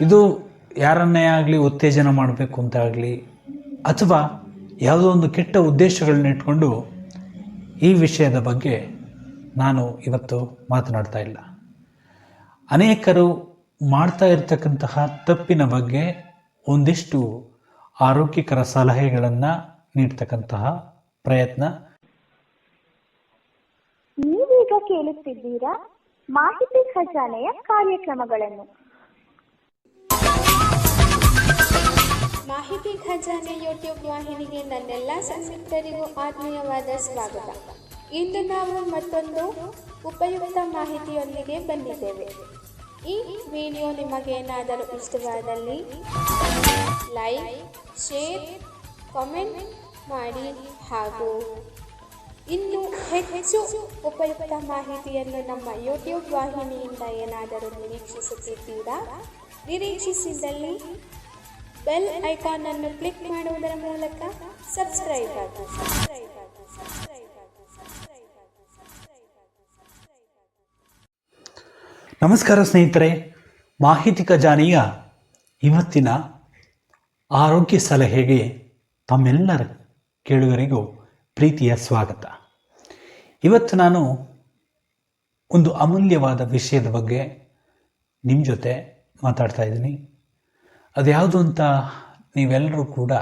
ಇದು ಯಾರನ್ನೇ ಆಗಲಿ ಉತ್ತೇಜನ ಮಾಡಬೇಕು ಅಂತ ಆಗಲಿ ಅಥವಾ ಯಾವುದೋ ಒಂದು ಕೆಟ್ಟ ಉದ್ದೇಶಗಳನ್ನ ಇಟ್ಕೊಂಡು ಈ ವಿಷಯದ ಬಗ್ಗೆ ನಾನು ಇವತ್ತು ಮಾತನಾಡ್ತಾ ಇಲ್ಲ. ಅನೇಕರು ಮಾಡ್ತಾ ಇರತಕ್ಕಂತಹ ತಪ್ಪಿನ ಬಗ್ಗೆ ಒಂದಿಷ್ಟು ಆರೋಗ್ಯಕರ ಸಲಹೆಗಳನ್ನು ನೀಡ್ತಕ್ಕಂತಹ ಪ್ರಯತ್ನ. ನೀವೀಗ ಕೇಳುತ್ತಿದ್ದೀರಾ ಮಾಹಿತಿ ಖಜಾನೆಯ ಕಾರ್ಯಕ್ರಮಗಳನ್ನು. ಮಾಹಿತಿ ಖಜಾನೆ ಯೂಟ್ಯೂಬ್ ವಾಹಿನಿಗೆ ನನ್ನೆಲ್ಲ ಸಂಸ್ಕೃತರಿಗೂ ಆತ್ಮೀಯವಾದ ಸ್ವಾಗತ. ಇಂದು ನಾವು ಮತ್ತೊಂದು ಉಪಯುಕ್ತ ಮಾಹಿತಿಯೊಂದಿಗೆ ಬಂದಿದ್ದೇವೆ. ಈ ವಿಡಿಯೋ ನಿಮಗೇನಾದರೂ ಇಷ್ಟವಾದಲ್ಲಿ ಲೈಕ್, ಶೇರ್, ಕಾಮೆಂಟ್ ಮಾಡಿ ಹಾಗೂ ಇನ್ನು ಹೆಚ್ಚು ಉಪಯುಕ್ತ ಮಾಹಿತಿಯನ್ನು ನಮ್ಮ ಯೂಟ್ಯೂಬ್ ವಾಹಿನಿಯಿಂದ ಏನಾದರೂ ನಿರೀಕ್ಷಿಸುತ್ತಿದ್ದೀರಾ? ನಿರೀಕ್ಷಿಸಿದಲ್ಲಿ ಬೆಲ್ ಐಕಾನ್ ಅನ್ನು ಕ್ಲಿಕ್ ಮಾಡುವುದರ ಮೂಲಕ ಸಬ್ಸ್ಕ್ರೈಬ್ ಆಗಿ. ಸಬ್ಸ್ಕ್ರೈಬ್ ಆಗಿ ಸಬ್ಸ್ಕ್ರೈಬ್ ಆಗಿ ಸಬ್ಸ್ಕ್ರೈಬ್ ಆಗಿ ಸಬ್ಸ್ಕ್ರೈಬ್ ಆಗಿ ಸಬ್ಸ್ಕ್ರೈಬ್ ಆಗಿ ನಮಸ್ಕಾರ ಸ್ನೇಹಿತರೆ, ಮಾಹಿತಿ ಖಜಾನೆಯ ಇವತ್ತಿನ ಆರೋಗ್ಯ ಸಲಹೆಗೆ ತಮ್ಮೆಲ್ಲರ ಕೇಳುಗರಿಗೂ ಪ್ರೀತಿಯ ಸ್ವಾಗತ. ಇವತ್ತು ನಾನು ಒಂದು ಅಮೂಲ್ಯವಾದ ವಿಷಯದ ಬಗ್ಗೆ ನಿಮ್ಮ ಜೊತೆ ಮಾತಾಡ್ತಾ ಇದ್ದೀನಿ. ಅದ್ಯಾವುದು ಅಂತ ನೀವೆಲ್ಲರೂ ಕೂಡ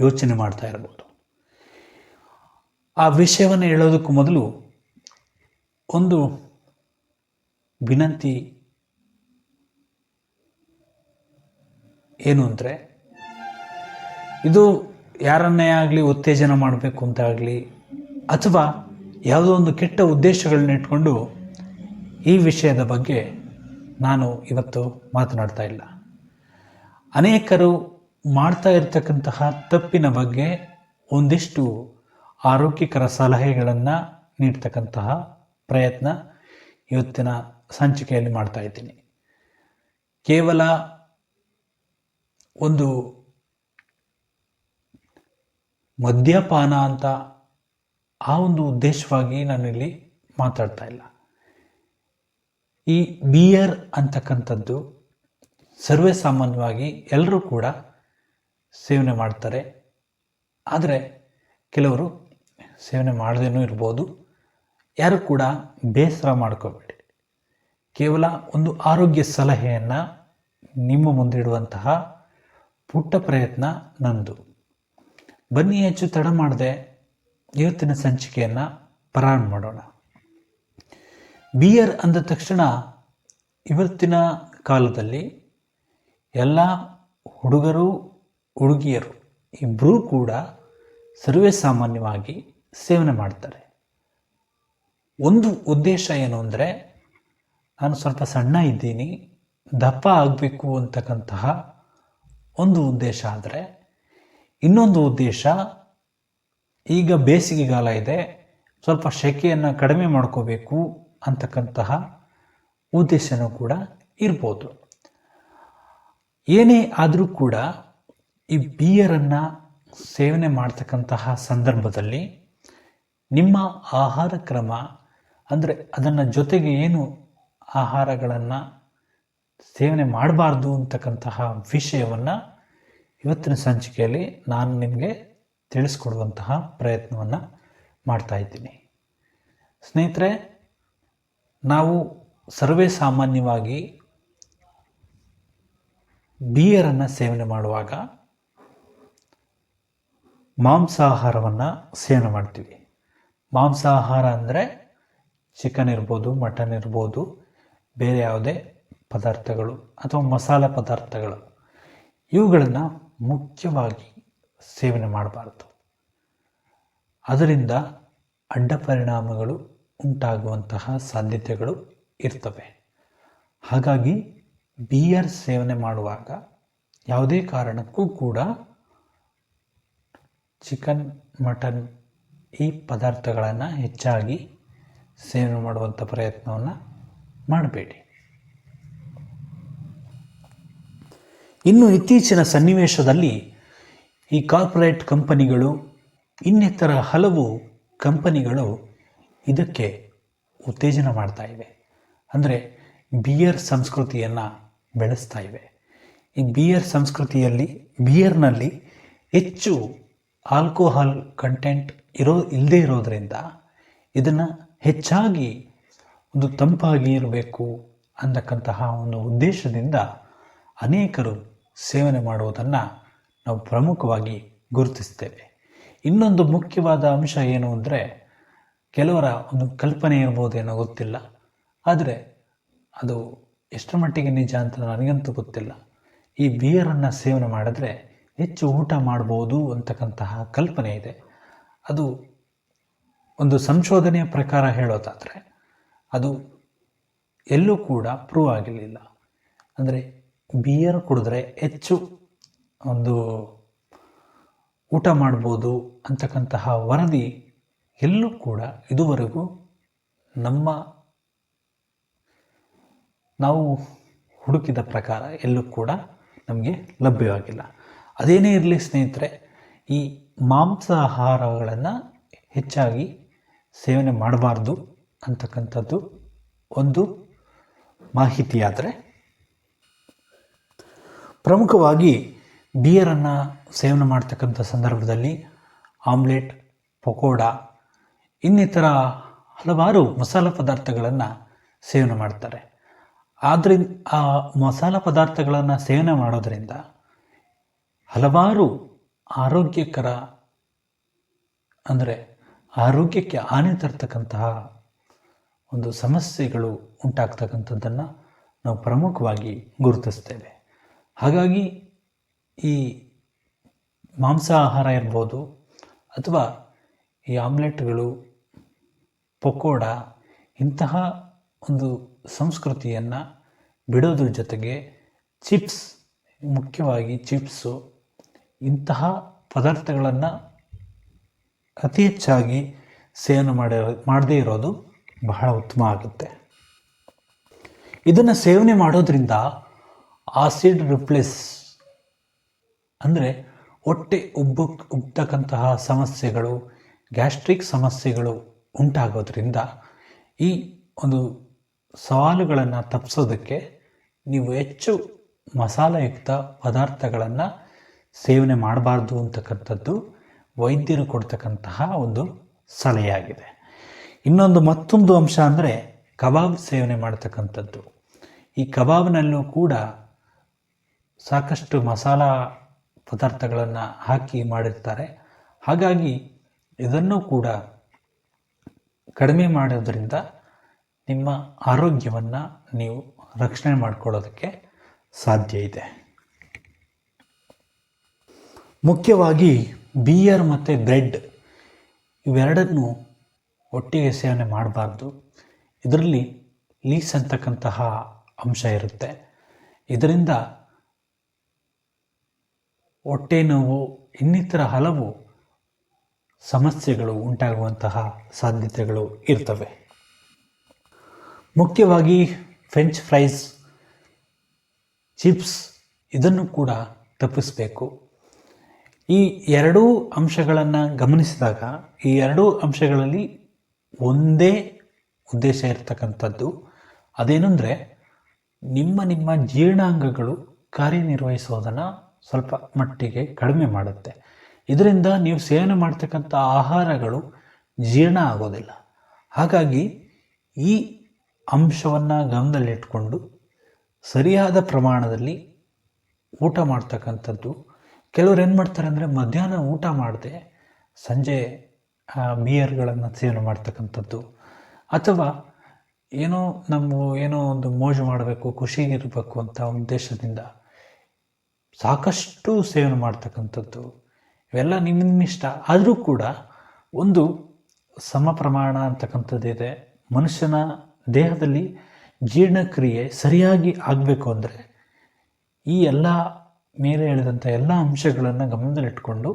ಯೋಚನೆ ಮಾಡ್ತಾ ಇರ್ಬೋದು. ಆ ವಿಷಯವನ್ನು ಹೇಳೋದಕ್ಕೂ ಮೊದಲು ಒಂದು ವಿನಂತಿ ಏನು ಅಂದರೆ, ಇದು ಯಾರನ್ನೇ ಆಗಲಿ ಉತ್ತೇಜನ ಮಾಡಬೇಕು ಅಂತ ಆಗಲಿ, ಅಥವಾ ಯಾವುದೋ ಒಂದು ಕೆಟ್ಟ ಉದ್ದೇಶಗಳನ್ನ ಇಟ್ಕೊಂಡು ಈ ವಿಷಯದ ಬಗ್ಗೆ ನಾನು ಇವತ್ತು ಮಾತನಾಡ್ತಾ ಇಲ್ಲ. ಅನೇಕರು ಮಾಡ್ತಾ ಇರತಕ್ಕಂತಹ ತಪ್ಪಿನ ಬಗ್ಗೆ ಒಂದಿಷ್ಟು ಆರೋಗ್ಯಕರ ಸಲಹೆಗಳನ್ನು ನೀಡ್ತಕ್ಕಂತಹ ಪ್ರಯತ್ನ ಇವತ್ತಿನ ಸಂಚಿಕೆಯಲ್ಲಿ ಮಾಡ್ತಾ ಇದ್ದೀನಿ. ಕೇವಲ ಒಂದು ಮದ್ಯಪಾನ ಅಂತ ಆ ಒಂದು ಉದ್ದೇಶವಾಗಿ ನಾನಿಲ್ಲಿ ಮಾತಾಡ್ತಾ ಇಲ್ಲ. ಈ ಬಿಯರ್ ಅಂತಕ್ಕಂಥದ್ದು ಸರ್ವೇ ಸಾಮಾನ್ಯವಾಗಿ ಎಲ್ಲರೂ ಕೂಡ ಸೇವನೆ ಮಾಡ್ತಾರೆ. ಆದರೆ ಕೆಲವರು ಸೇವನೆ ಮಾಡದೇನೂ ಇರ್ಬೋದು. ಯಾರು ಕೂಡ ಬೇಸರ ಮಾಡ್ಕೋಬೇಡಿ. ಕೇವಲ ಒಂದು ಆರೋಗ್ಯ ಸಲಹೆಯನ್ನು ನಿಮ್ಮ ಮುಂದಿಡುವಂತಹ ಪುಟ್ಟ ಪ್ರಯತ್ನ ನಂದು. ಬನ್ನಿ ಹೆಚ್ಚು ತಡ ಮಾಡದೆ ಇವತ್ತಿನ ಸಂಚಿಕೆಯನ್ನು ಪ್ರಾರಂಭ ಮಾಡೋಣ. ಬಿಯರ್ ಅಂದ ತಕ್ಷಣ ಇವತ್ತಿನ ಕಾಲದಲ್ಲಿ ಎಲ್ಲ ಹುಡುಗರು, ಹುಡುಗಿಯರು ಇಬ್ಬರೂ ಕೂಡ ಸರ್ವೇ ಸಾಮಾನ್ಯವಾಗಿ ಸೇವನೆ ಮಾಡ್ತಾರೆ. ಒಂದು ಉದ್ದೇಶ ಏನು ಅಂದರೆ, ನಾನು ಸ್ವಲ್ಪ ಸಣ್ಣ ಇದ್ದೀನಿ, ದಪ್ಪ ಆಗಬೇಕು ಅಂತಕ್ಕಂತಹ ಒಂದು ಉದ್ದೇಶ ಆದರೆ, ಇನ್ನೊಂದು ಉದ್ದೇಶ, ಈಗ ಬೇಸಿಗೆಗಾಲ ಇದೆ, ಸ್ವಲ್ಪ ಸೆಕೆಯನ್ನು ಕಡಿಮೆ ಮಾಡ್ಕೋಬೇಕು ಅಂತಕ್ಕಂತಹ ಉದ್ದೇಶನೂ ಕೂಡ ಇರ್ಬೋದು. ಏನೇ ಆದರೂ ಕೂಡ ಈ ಬಿಯರನ್ನು ಸೇವನೆ ಮಾಡ್ತಕ್ಕಂತಹ ಸಂದರ್ಭದಲ್ಲಿ ನಿಮ್ಮ ಆಹಾರ ಕ್ರಮ ಅಂದರೆ ಅದನ್ನು ಜೊತೆಗೆ ಏನು ಆಹಾರಗಳನ್ನು ಸೇವನೆ ಮಾಡಬಾರ್ದು ಅಂತಕ್ಕಂತಹ ವಿಷಯವನ್ನು ಇವತ್ತಿನ ಸಂಚಿಕೆಯಲ್ಲಿ ನಾನು ನಿಮಗೆ ತಿಳಿಸ್ಕೊಡುವಂತಹ ಪ್ರಯತ್ನವನ್ನು ಮಾಡ್ತಾ ಇದ್ದೀನಿ. ಸ್ನೇಹಿತರೆ, ನಾವು ಸರ್ವೇ ಸಾಮಾನ್ಯವಾಗಿ ಬಿಯರನ್ನು ಸೇವನೆ ಮಾಡುವಾಗ ಮಾಂಸಾಹಾರವನ್ನು ಸೇವನೆ ಮಾಡ್ತೀವಿ. ಮಾಂಸಾಹಾರ ಅಂದರೆ ಚಿಕನ್ ಇರ್ಬೋದು ಮಟನ್ ಇರ್ಬೋದು, ಬೇರೆ ಯಾವುದೇ ಪದಾರ್ಥಗಳು ಅಥವಾ ಮಸಾಲೆ ಪದಾರ್ಥಗಳು. ಇವುಗಳನ್ನು ಮುಖ್ಯವಾಗಿ ಸೇವನೆ ಮಾಡಬಾರ್ದು. ಅದರಿಂದ ಅಡ್ಡ ಪರಿಣಾಮಗಳು ಉಂಟಾಗುವಂತಹ ಸಾಧ್ಯತೆಗಳು ಇರ್ತವೆ. ಹಾಗಾಗಿ ಬಿಯರ್ ಸೇವನೆ ಮಾಡುವಾಗ ಯಾವುದೇ ಕಾರಣಕ್ಕೂ ಕೂಡ ಚಿಕನ್ ಮಟನ್ ಈ ಪದಾರ್ಥಗಳನ್ನು ಹೆಚ್ಚಾಗಿ ಸೇವನೆ ಮಾಡುವಂಥ ಪ್ರಯತ್ನವನ್ನು ಮಾಡಬೇಡಿ. ಇನ್ನು ಇತ್ತೀಚಿನ ಸನ್ನಿವೇಶದಲ್ಲಿ ಈ ಕಾರ್ಪೊರೇಟ್ ಕಂಪನಿಗಳು ಇನ್ನಿತರ ಹಲವು ಕಂಪನಿಗಳು ಇದಕ್ಕೆ ಉತ್ತೇಜನ ಮಾಡ್ತಾ ಇವೆ. ಅಂದರೆ ಬಿಯರ್ ಸಂಸ್ಕೃತಿಯನ್ನು ಬೆಳೆಸ್ತಾ ಇವೆ. ಈ ಬಿಯರ್ ಸಂಸ್ಕೃತಿಯಲ್ಲಿ ಬಿಯರ್ನಲ್ಲಿ ಹೆಚ್ಚು ಆಲ್ಕೋಹಾಲ್ ಕಂಟೆಂಟ್ ಇರೋ ಇಲ್ಲದೇ ಇರೋದರಿಂದ ಇದನ್ನು ಹೆಚ್ಚಾಗಿ ಒಂದು ತಂಪಾಗಿ ಇರಬೇಕು ಅಂತಕ್ಕಂತಹ ಒಂದು ಉದ್ದೇಶದಿಂದ ಅನೇಕರು ಸೇವನೆ ಮಾಡುವುದನ್ನು ನಾವು ಪ್ರಮುಖವಾಗಿ ಗುರುತಿಸ್ತೇವೆ. ಇನ್ನೊಂದು ಮುಖ್ಯವಾದ ಅಂಶ ಏನು ಅಂದರೆ, ಕೆಲವರ ಒಂದು ಕಲ್ಪನೆ ಇರ್ಬೋದೇನೋ ಗೊತ್ತಿಲ್ಲ. ಆದರೆ ಅದು ಎಷ್ಟರ ಮಟ್ಟಿಗೆ ನಿಜ ಅಂತ ನನಗಂತೂ ಗೊತ್ತಿಲ್ಲ. ಈ ಬಿಯರನ್ನು ಸೇವನೆ ಮಾಡಿದ್ರೆ ಹೆಚ್ಚು ಊಟ ಮಾಡ್ಬೋದು ಅಂತಕ್ಕಂತಹ ಕಲ್ಪನೆ ಇದೆ. ಅದು ಒಂದು ಸಂಶೋಧನೆಯ ಪ್ರಕಾರ ಹೇಳೋದಾದರೆ, ಅದು ಎಲ್ಲೂ ಕೂಡ ಪ್ರೂವ್ ಆಗಿರಲಿಲ್ಲ. ಅಂದರೆ ಬಿಯರ್ ಕುಡಿದ್ರೆ ಹೆಚ್ಚು ಒಂದು ಊಟ ಮಾಡ್ಬೋದು ಅಂತಕ್ಕಂತಹ ವರದಿ ಎಲ್ಲೂ ಕೂಡ ಇದುವರೆಗೂ ನಮ್ಮ ನಾವು ಹುಡುಕಿದ ಪ್ರಕಾರ ಎಲ್ಲೂ ಕೂಡ ನಮಗೆ ಲಭ್ಯವಾಗಿಲ್ಲ. ಅದೇನೇ ಇರಲಿ ಸ್ನೇಹಿತರೆ, ಈ ಮಾಂಸಾಹಾರಗಳನ್ನು ಹೆಚ್ಚಾಗಿ ಸೇವನೆ ಮಾಡಬಾರ್ದು ಅಂತಕ್ಕಂಥದ್ದು ಒಂದು ಮಾಹಿತಿಯಾದರೆ, ಪ್ರಮುಖವಾಗಿ ಬಿಯರನ್ನು ಸೇವನೆ ಮಾಡ್ತಕ್ಕಂಥ ಸಂದರ್ಭದಲ್ಲಿ ಆಮ್ಲೆಟ್, ಪಕೋಡ, ಇನ್ನಿತರ ಹಲವಾರು ಮಸಾಲೆ ಪದಾರ್ಥಗಳನ್ನು ಸೇವನೆ ಮಾಡ್ತಾರೆ. ಆದ್ದರಿಂದ ಆ ಮಸಾಲ ಪದಾರ್ಥಗಳನ್ನು ಸೇವನೆ ಮಾಡೋದರಿಂದ ಹಲವಾರು ಆರೋಗ್ಯಕರ, ಅಂದರೆ ಆರೋಗ್ಯಕ್ಕೆ ಹಾನಿ ತರ್ತಕ್ಕಂತಹ ಒಂದು ಸಮಸ್ಯೆಗಳು ಉಂಟಾಗ್ತಕ್ಕಂಥದ್ದನ್ನು ನಾವು ಪ್ರಮುಖವಾಗಿ ಗುರುತಿಸ್ತೇವೆ. ಹಾಗಾಗಿ ಈ ಮಾಂಸಾಹಾರ ಇರ್ಬೋದು ಅಥವಾ ಈ ಆಮ್ಲೆಟ್ಗಳು, ಪಕೋಡ ಇಂತಹ ಒಂದು ಸಂಸ್ಕೃತಿಯನ್ನು ಬಿಡೋದ್ರ ಜೊತೆಗೆ ಚಿಪ್ಸ್, ಮುಖ್ಯವಾಗಿ ಚಿಪ್ಸು, ಇಂತಹ ಪದಾರ್ಥಗಳನ್ನು ಅತಿ ಹೆಚ್ಚಾಗಿ ಸೇವನೆ ಮಾಡಿರೋ ಮಾಡದೇ ಇರೋದು ಬಹಳ ಉತ್ತಮ ಆಗುತ್ತೆ. ಇದನ್ನು ಸೇವನೆ ಮಾಡೋದ್ರಿಂದ ಆಸಿಡ್ ರಿಪ್ಲೇಸ್, ಅಂದರೆ ಹೊಟ್ಟೆ ಉಬ್ಬು, ಉಬ್ತಕ್ಕಂತಹ ಸಮಸ್ಯೆಗಳು, ಗ್ಯಾಸ್ಟ್ರಿಕ್ ಸಮಸ್ಯೆಗಳು ಉಂಟಾಗೋದ್ರಿಂದ ಈ ಒಂದು ಸವಾಲುಗಳನ್ನು ತಪ್ಪಿಸೋದಕ್ಕೆ ನೀವು ಹೆಚ್ಚು ಮಸಾಲೆಯುಕ್ತ ಪದಾರ್ಥಗಳನ್ನು ಸೇವನೆ ಮಾಡಬಾರ್ದು ಅಂತಕ್ಕಂಥದ್ದು ವೈದ್ಯರು ಕೊಡ್ತಕ್ಕಂತಹ ಒಂದು ಸಲಹೆಯಾಗಿದೆ. ಇನ್ನೊಂದು ಮತ್ತೊಂದು ಅಂಶ ಅಂದರೆ ಕಬಾಬ್ ಸೇವನೆ ಮಾಡ್ತಕ್ಕಂಥದ್ದು. ಈ ಕಬಾಬ್ನಲ್ಲೂ ಕೂಡ ಸಾಕಷ್ಟು ಮಸಾಲ ಪದಾರ್ಥಗಳನ್ನು ಹಾಕಿ ಮಾಡಿರ್ತಾರೆ. ಹಾಗಾಗಿ ಇದನ್ನು ಕೂಡ ಕಡಿಮೆ ಮಾಡೋದ್ರಿಂದ ನಿಮ್ಮ ಆರೋಗ್ಯವನ್ನು ನೀವು ರಕ್ಷಣೆ ಮಾಡಿಕೊಳ್ಳೋದಕ್ಕೆ ಸಾಧ್ಯ ಇದೆ. ಮುಖ್ಯವಾಗಿ ಬಿಯರ್ ಮತ್ತು ಬ್ರೆಡ್ ಇವೆರಡನ್ನು ಒಟ್ಟಿಗೆ ಸೇವನೆ ಮಾಡಬಾರ್ದು. ಇದರಲ್ಲಿ ಲೀಸ್ ಅಂತಕ್ಕಂತಹ ಅಂಶ ಇರುತ್ತೆ. ಇದರಿಂದ ಹೊಟ್ಟೆ ನೋವು, ಇನ್ನಿತರ ಹಲವು ಸಮಸ್ಯೆಗಳು ಉಂಟಾಗುವಂತಹ ಸಾಧ್ಯತೆಗಳು ಇರ್ತವೆ. ಮುಖ್ಯವಾಗಿ ಫ್ರೆಂಚ್ ಫ್ರೈಸ್, ಚಿಪ್ಸ್ ಇದನ್ನು ಕೂಡ ತಪ್ಪಿಸಬೇಕು. ಈ ಎರಡೂ ಅಂಶಗಳನ್ನು ಗಮನಿಸಿದಾಗ, ಈ ಎರಡೂ ಅಂಶಗಳಲ್ಲಿ ಒಂದೇ ಉದ್ದೇಶ ಇರತಕ್ಕಂಥದ್ದು. ಅದೇನೆಂದರೆ, ನಿಮ್ಮ ನಿಮ್ಮ ಜೀರ್ಣಾಂಗಗಳು ಕಾರ್ಯನಿರ್ವಹಿಸೋದನ್ನು ಸ್ವಲ್ಪ ಮಟ್ಟಿಗೆ ಕಡಿಮೆ ಮಾಡುತ್ತೆ. ಇದರಿಂದ ನೀವು ಸೇವನೆ ಮಾಡ್ತಕ್ಕಂಥ ಆಹಾರಗಳು ಜೀರ್ಣ ಆಗೋದಿಲ್ಲ. ಹಾಗಾಗಿ ಈ ಅಂಶವನ್ನು ಗಮನದಲ್ಲಿಟ್ಕೊಂಡು ಸರಿಯಾದ ಪ್ರಮಾಣದಲ್ಲಿ ಊಟ ಮಾಡ್ತಕ್ಕಂಥದ್ದು. ಕೆಲವ್ರು ಏನು ಮಾಡ್ತಾರೆ ಅಂದರೆ ಮಧ್ಯಾಹ್ನ ಊಟ ಮಾಡದೆ ಸಂಜೆ ಬಿಯರ್ಗಳನ್ನು ಸೇವನೆ ಮಾಡ್ತಕ್ಕಂಥದ್ದು. ಅಥವಾ ಏನೋ ನಮ್ಮ ಏನೋ ಒಂದು ಮೋಜು ಮಾಡಬೇಕು, ಖುಷಿಗಿರಬೇಕು ಅಂತ ಉದ್ದೇಶದಿಂದ ಸಾಕಷ್ಟು ಸೇವನೆ ಮಾಡ್ತಕ್ಕಂಥದ್ದು. ಇವೆಲ್ಲ ನಿಮ್ಮ ನಿಮ್ಮ ಇಷ್ಟ ಆದರೂ ಕೂಡ ಒಂದು ಸಮ ಪ್ರಮಾಣ ಅಂತಕ್ಕಂಥದ್ದಿದೆ. ಮನುಷ್ಯನ ದೇಹದಲ್ಲಿ ಜೀರ್ಣಕ್ರಿಯೆ ಸರಿಯಾಗಿ ಆಗಬೇಕು ಅಂದರೆ ಈ ಎಲ್ಲ ಮೇಲೆ ಹೇಳಿದಂಥ ಎಲ್ಲ ಅಂಶಗಳನ್ನು ಗಮನದಲ್ಲಿಟ್ಕೊಂಡು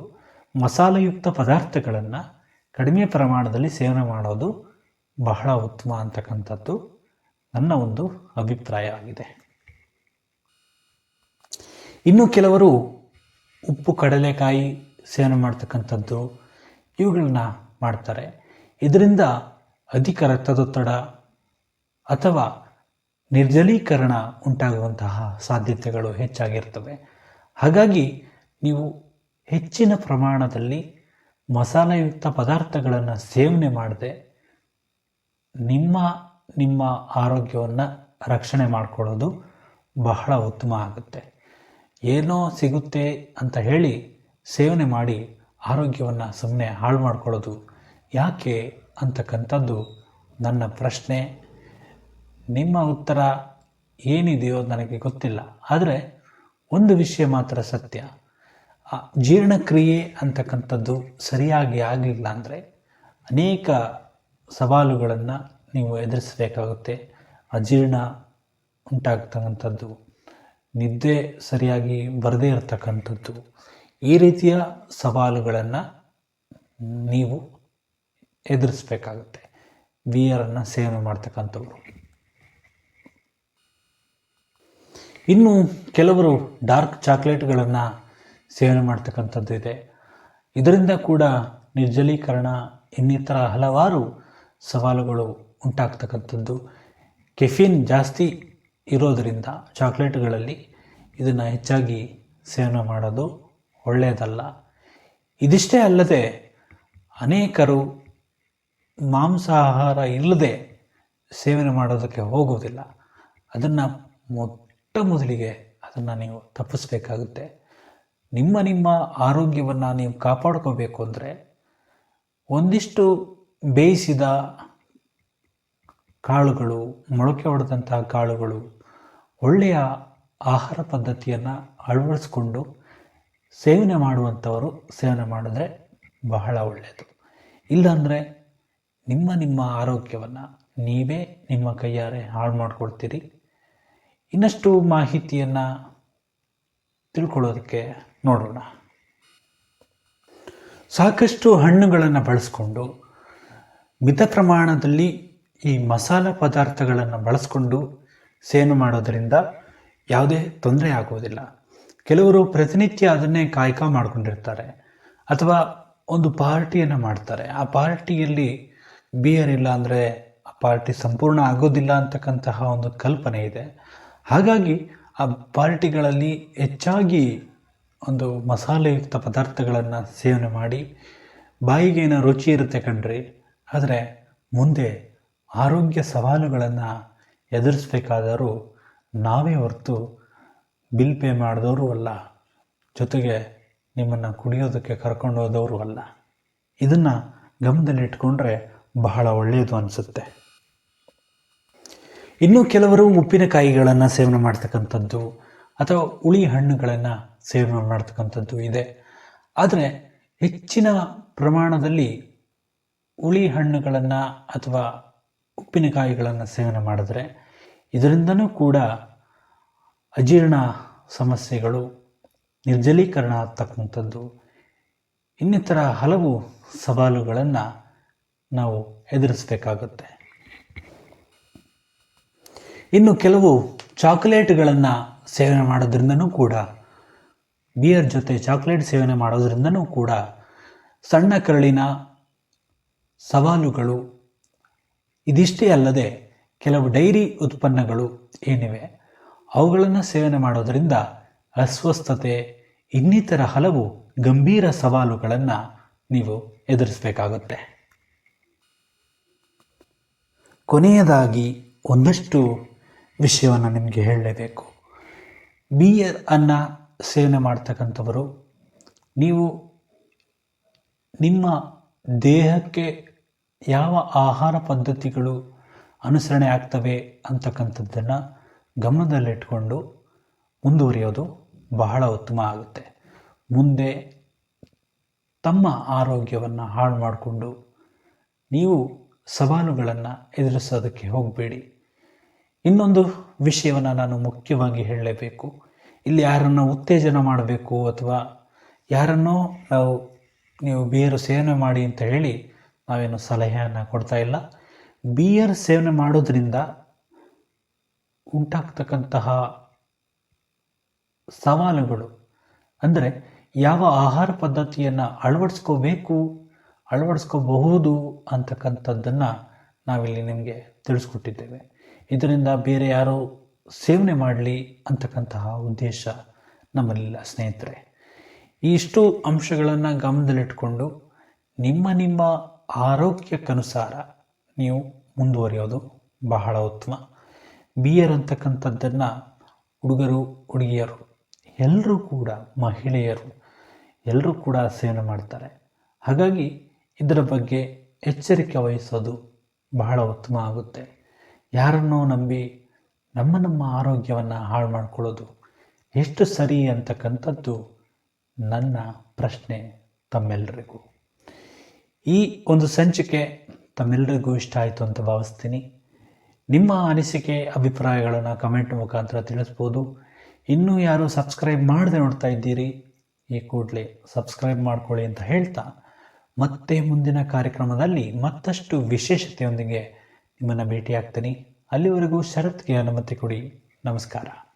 ಮಸಾಲೆಯುಕ್ತ ಪದಾರ್ಥಗಳನ್ನು ಕಡಿಮೆ ಪ್ರಮಾಣದಲ್ಲಿ ಸೇವನೆ ಮಾಡೋದು ಬಹಳ ಉತ್ತಮ ಅಂತಕ್ಕಂಥದ್ದು ನನ್ನ ಒಂದು ಅಭಿಪ್ರಾಯ ಆಗಿದೆ. ಇನ್ನು ಕೆಲವರು ಉಪ್ಪು, ಕಡಲೆಕಾಯಿ ಸೇವನೆ ಮಾಡ್ತಕ್ಕಂಥದ್ದು ಇವುಗಳನ್ನ ಮಾಡ್ತಾರೆ. ಇದರಿಂದ ಅಧಿಕ ರಕ್ತದೊತ್ತಡ ಅಥವಾ ನಿರ್ಜಲೀಕರಣ ಉಂಟಾಗುವಂತಹ ಸಾಧ್ಯತೆಗಳು ಹೆಚ್ಚಾಗಿರ್ತವೆ. ಹಾಗಾಗಿ ನೀವು ಹೆಚ್ಚಿನ ಪ್ರಮಾಣದಲ್ಲಿ ಮಸಾಲೆಯುಕ್ತ ಪದಾರ್ಥಗಳನ್ನು ಸೇವನೆ ಮಾಡದೆ ನಿಮ್ಮ ನಿಮ್ಮ ಆರೋಗ್ಯವನ್ನು ರಕ್ಷಣೆ ಮಾಡಿಕೊಳ್ಳೋದು ಬಹಳ ಉತ್ತಮ ಆಗುತ್ತೆ. ಏನೋ ಸಿಗುತ್ತೆ ಅಂತ ಹೇಳಿ ಸೇವನೆ ಮಾಡಿ ಆರೋಗ್ಯವನ್ನು ಸುಮ್ಮನೆ ಹಾಳು ಮಾಡ್ಕೊಳ್ಳೋದು ಯಾಕೆ ಅಂತಕ್ಕಂಥದ್ದು ನನ್ನ ಪ್ರಶ್ನೆ. ನಿಮ್ಮ ಉತ್ತರ ಏನಿದೆಯೋ ನನಗೆ ಗೊತ್ತಿಲ್ಲ. ಆದರೆ ಒಂದು ವಿಷಯ ಮಾತ್ರ ಸತ್ಯ. ಜೀರ್ಣಕ್ರಿಯೆ ಅಂತಕ್ಕಂಥದ್ದು ಸರಿಯಾಗಿ ಆಗಲಿಲ್ಲ ಅಂದರೆ ಅನೇಕ ಸವಾಲುಗಳನ್ನು ನೀವು ಎದುರಿಸಬೇಕಾಗುತ್ತೆ. ಅಜೀರ್ಣ ಉಂಟಾಗ್ತಕ್ಕಂಥದ್ದು, ನಿದ್ದೆ ಸರಿಯಾಗಿ ಬರದೇ ಇರತಕ್ಕಂಥದ್ದು, ಈ ರೀತಿಯ ಸವಾಲುಗಳನ್ನು ನೀವು ಎದುರಿಸಬೇಕಾಗುತ್ತೆ. ಬಿಯರನ್ನು ಸೇವನೆ ಮಾಡ್ತಕ್ಕಂಥವ್ರು. ಇನ್ನು ಕೆಲವರು ಡಾರ್ಕ್ ಚಾಕ್ಲೇಟ್ಗಳನ್ನು ಸೇವನೆ ಮಾಡ್ತಕ್ಕಂಥದ್ದು ಇದೆ. ಇದರಿಂದ ಕೂಡ ನಿರ್ಜಲೀಕರಣ, ಇನ್ನಿತರ ಹಲವಾರು ಸವಾಲುಗಳು ಉಂಟಾಗ್ತಕ್ಕಂಥದ್ದು. ಕೆಫಿನ್ ಜಾಸ್ತಿ ಇರೋದರಿಂದ ಚಾಕ್ಲೇಟ್ಗಳಲ್ಲಿ ಇದನ್ನು ಹೆಚ್ಚಾಗಿ ಸೇವನೆ ಮಾಡೋದು ಒಳ್ಳೆಯದಲ್ಲ. ಇದಿಷ್ಟೇ ಅಲ್ಲದೆ ಅನೇಕರು ಮಾಂಸಾಹಾರ ಇಲ್ಲದೆ ಸೇವನೆ ಮಾಡೋದಕ್ಕೆ ಹೋಗೋದಿಲ್ಲ ಅದನ್ನು ಮೊಟ್ಟ ಮೊದಲಿಗೆ ಅದನ್ನು ನೀವು ತಪ್ಪಿಸ್ಬೇಕಾಗುತ್ತೆ. ನಿಮ್ಮ ನಿಮ್ಮ ಆರೋಗ್ಯವನ್ನು ನೀವು ಕಾಪಾಡ್ಕೋಬೇಕು ಅಂದರೆ ಒಂದಿಷ್ಟು ಬೇಯಿಸಿದ ಕಾಳುಗಳು, ಮೊಳಕೆ ಹೊಡೆದಂತಹ ಕಾಳುಗಳು ಒಳ್ಳೆಯ ಆಹಾರ ಪದ್ಧತಿಯನ್ನು ಅಳವಡಿಸ್ಕೊಂಡು ಸೇವನೆ ಮಾಡುವಂಥವರು ಸೇವನೆ ಮಾಡಿದ್ರೆ ಬಹಳ ಒಳ್ಳೆಯದು ಇಲ್ಲಾಂದರೆ ನಿಮ್ಮ ನಿಮ್ಮ ಆರೋಗ್ಯವನ್ನು ನೀವೇ ನಿಮ್ಮ ಕೈಯಾರೆ ಹಾಳು ಮಾಡ್ಕೊಳ್ತೀರಿ. ಇನ್ನಷ್ಟು ಮಾಹಿತಿಯನ್ನು ತಿಳ್ಕೊಳ್ಳೋದಕ್ಕೆ ನೋಡೋಣ. ಸಾಕಷ್ಟು ಹಣ್ಣುಗಳನ್ನು ಬಳಸ್ಕೊಂಡು, ಮಿತ ಪ್ರಮಾಣದಲ್ಲಿ ಈ ಮಸಾಲ ಪದಾರ್ಥಗಳನ್ನು ಬಳಸ್ಕೊಂಡು ಸೇನು ಮಾಡೋದರಿಂದ ಯಾವುದೇ ತೊಂದರೆ ಆಗುವುದಿಲ್ಲ. ಕೆಲವರು ಪ್ರತಿನಿತ್ಯ ಅದನ್ನೇ ಕಾಯಕ ಮಾಡಿಕೊಂಡಿರ್ತಾರೆ. ಅಥವಾ ಒಂದು ಪಾರ್ಟಿಯನ್ನು ಮಾಡ್ತಾರೆ. ಆ ಪಾರ್ಟಿಯಲ್ಲಿ ಬಿಯರ್ ಇಲ್ಲ ಅಂದರೆ ಆ ಪಾರ್ಟಿ ಸಂಪೂರ್ಣ ಆಗೋದಿಲ್ಲ ಅಂತಕ್ಕಂತಹ ಒಂದು ಕಲ್ಪನೆ ಇದೆ. ಹಾಗಾಗಿ ಆ ಪಾರ್ಟಿಗಳಲ್ಲಿ ಹೆಚ್ಚಾಗಿ ಒಂದು ಮಸಾಲೆಯುಕ್ತ ಪದಾರ್ಥಗಳನ್ನು ಸೇವನೆ ಮಾಡಿ, ಬಾಯಿಗೆ ಏನೋ ರುಚಿ ಇರುತ್ತೆ ಕಣ್ರಿ, ಆದರೆ ಮುಂದೆ ಆರೋಗ್ಯ ಸವಾಲುಗಳನ್ನು ಎದುರಿಸಬೇಕಾದರೂ ನಾವೇ ಹೊರತು ಬಿಲ್ ಪೇ ಮಾಡಿದವರು ಅಲ್ಲ, ಜೊತೆಗೆ ನಿಮ್ಮನ್ನು ಕುಡಿಯೋದಕ್ಕೆ ಕರ್ಕೊಂಡು ಹೋದವರು ಅಲ್ಲ. ಇದನ್ನು ಗಮನದಲ್ಲಿಟ್ಕೊಂಡ್ರೆ ಬಹಳ ಒಳ್ಳೆಯದು ಅನಿಸುತ್ತೆ. ಇನ್ನು ಕೆಲವರು ಉಪ್ಪಿನಕಾಯಿಗಳನ್ನು ಸೇವನೆ ಮಾಡ್ತಕ್ಕಂಥದ್ದು ಅಥವಾ ಹುಳಿ ಹಣ್ಣುಗಳನ್ನು ಸೇವನೆ ಮಾಡ್ತಕ್ಕಂಥದ್ದು ಇದೆ. ಆದರೆ ಹೆಚ್ಚಿನ ಪ್ರಮಾಣದಲ್ಲಿ ಹುಳಿ ಹಣ್ಣುಗಳನ್ನು ಅಥವಾ ಉಪ್ಪಿನಕಾಯಿಗಳನ್ನು ಸೇವನೆ ಮಾಡಿದ್ರೆ ಇದರಿಂದನೂ ಕೂಡ ಅಜೀರ್ಣ ಸಮಸ್ಯೆಗಳು ನಿರ್ಜಲೀಕರಣ ಆಗ್ತಕ್ಕಂಥದ್ದು ಇನ್ನಿತರ ಹಲವು ಸವಾಲುಗಳನ್ನು ನಾವು ಎದುರಿಸಬೇಕಾಗುತ್ತೆ. ಇನ್ನು ಕೆಲವು ಚಾಕ್ಲೇಟ್ಗಳನ್ನು ಸೇವನೆ ಮಾಡೋದ್ರಿಂದನೂ ಕೂಡ, ಬಿಯರ್ ಜೊತೆ ಚಾಕ್ಲೇಟ್ ಸೇವನೆ ಮಾಡೋದ್ರಿಂದನೂ ಕೂಡ ಸಣ್ಣ ಕರಳಿನ ಸವಾಲುಗಳು ಇದಿಷ್ಟೇ ಅಲ್ಲದೆ ಕೆಲವು ಡೈರಿ ಉತ್ಪನ್ನಗಳು ಏನಿವೆ, ಅವುಗಳನ್ನು ಸೇವನೆ ಮಾಡೋದರಿಂದ ಅಸ್ವಸ್ಥತೆ, ಇನ್ನಿತರ ಹಲವು ಗಂಭೀರ ಸವಾಲುಗಳನ್ನು ನೀವು ಎದುರಿಸಬೇಕಾಗುತ್ತೆ. ಕೊನೆಯದಾಗಿ ಒಂದಷ್ಟು ವಿಷಯವನ್ನು ನಿಮಗೆ ಹೇಳಲೇಬೇಕು. ಬಿಯರ್ ಅನ್ನು ಸೇವನೆ ಮಾಡ್ತಕ್ಕಂಥವರು, ನೀವು ನಿಮ್ಮ ದೇಹಕ್ಕೆ ಯಾವ ಆಹಾರ ಪದ್ಧತಿಗಳು ಅನುಸರಣೆ ಆಗ್ತವೆ ಅಂತಕ್ಕಂಥದ್ದನ್ನು ಗಮನದಲ್ಲಿಟ್ಕೊಂಡು ಮುಂದುವರಿಯೋದು ಬಹಳ ಉತ್ತಮ ಆಗುತ್ತೆ. ಮುಂದೆ ತಮ್ಮ ಆರೋಗ್ಯವನ್ನು ಹಾಳು ಮಾಡಿಕೊಂಡು ನೀವು ಸವಾಲುಗಳನ್ನು ಎದುರಿಸೋದಕ್ಕೆ ಹೋಗಬೇಡಿ. ಇನ್ನೊಂದು ವಿಷಯವನ್ನು ನಾನು ಮುಖ್ಯವಾಗಿ ಹೇಳಲೇಬೇಕು ಇಲ್ಲಿ ಯಾರನ್ನು ಉತ್ತೇಜನ ಮಾಡಬೇಕು ಅಥವಾ ಯಾರನ್ನೋ ನಾವು, ನೀವು ಬಿಯರು ಸೇವನೆ ಮಾಡಿ ಅಂತ ಹೇಳಿ ನಾವೇನು ಸಲಹೆಯನ್ನು ಕೊಡ್ತಾ ಇಲ್ಲ. ಬಿಯರ್ ಸೇವನೆ ಮಾಡೋದ್ರಿಂದ ಉಂಟಾಗ್ತಕ್ಕಂತಹ ಸವಾಲುಗಳು, ಅಂದರೆ ಯಾವ ಆಹಾರ ಪದ್ಧತಿಯನ್ನು ಅಳವಡಿಸ್ಕೋಬೇಕು, ಅಳವಡಿಸ್ಕೋಬಹುದು ಅಂತಕ್ಕಂಥದ್ದನ್ನು ನಾವಿಲ್ಲಿ ನಿಮಗೆ ತಿಳಿಸ್ಕೊಟ್ಟಿದ್ದೇವೆ. ಇದರಿಂದ ಬೇರೆ ಯಾರು ಸೇವನೆ ಮಾಡಲಿ ಅಂತಕ್ಕಂತಹ ಉದ್ದೇಶ ನಮ್ಮಲ್ಲಿಲ್ಲ ಸ್ನೇಹಿತರೆ, ಇಷ್ಟು ಅಂಶಗಳನ್ನು ಗಮನದಲ್ಲಿಟ್ಕೊಂಡು ನಿಮ್ಮ ನಿಮ್ಮ ಆರೋಗ್ಯಕ್ಕನುಸಾರ ನೀವು ಮುಂದುವರಿಯೋದು ಬಹಳ ಉತ್ತಮ. ಬಿಯರ್ ಅಂತಕ್ಕಂಥದ್ದನ್ನು ಹುಡುಗರು, ಹುಡುಗಿಯರು ಎಲ್ಲರೂ ಕೂಡ ಮಹಿಳೆಯರು ಎಲ್ಲರೂ ಕೂಡ ಸೇವನೆ ಮಾಡ್ತಾರೆ. ಹಾಗಾಗಿ ಇದರ ಬಗ್ಗೆ ಎಚ್ಚರಿಕೆ ವಹಿಸೋದು ಬಹಳ ಉತ್ತಮ ಆಗುತ್ತೆ. ಯಾರನ್ನೋ ನಂಬಿ ನಮ್ಮ ನಮ್ಮ ಆರೋಗ್ಯವನ್ನು ಹಾಳು ಮಾಡಿಕೊಳ್ಳೋದು ಎಷ್ಟು ಸರಿ ಅಂತಕ್ಕಂಥದ್ದು ನನ್ನ ಪ್ರಶ್ನೆ ತಮ್ಮೆಲ್ಲರಿಗೂ ಈ ಒಂದು ಸಂಚಿಕೆ ತಮ್ಮೆಲ್ಲರಿಗೂ ಇಷ್ಟ ಆಯಿತು ಅಂತ ಭಾವಿಸ್ತೀನಿ. ನಿಮ್ಮ ಅನಿಸಿಕೆ, ಅಭಿಪ್ರಾಯಗಳನ್ನು ಕಮೆಂಟ್ ಮುಖಾಂತರ ತಿಳಿಸ್ಬೋದು. ಇನ್ನೂ ಯಾರು ಸಬ್ಸ್ಕ್ರೈಬ್ ಮಾಡದೆ ನೋಡ್ತಾ ಇದ್ದೀರಿ, ಈ ಕೂಡಲೇ ಸಬ್ಸ್ಕ್ರೈಬ್ ಮಾಡ್ಕೊಳ್ಳಿ ಅಂತ ಹೇಳ್ತಾ ಮತ್ತೆ ಮುಂದಿನ ಕಾರ್ಯಕ್ರಮದಲ್ಲಿ ಮತ್ತಷ್ಟು ವಿಶೇಷತೆಯೊಂದಿಗೆ ನಿಮ್ಮನ್ನು ಭೇಟಿಯಾಗ್ತೀನಿ. ಅಲ್ಲಿವರೆಗೂ ಶರತ್ಗೆ ಅನುಮತಿ ಕೊಡಿ. ನಮಸ್ಕಾರ.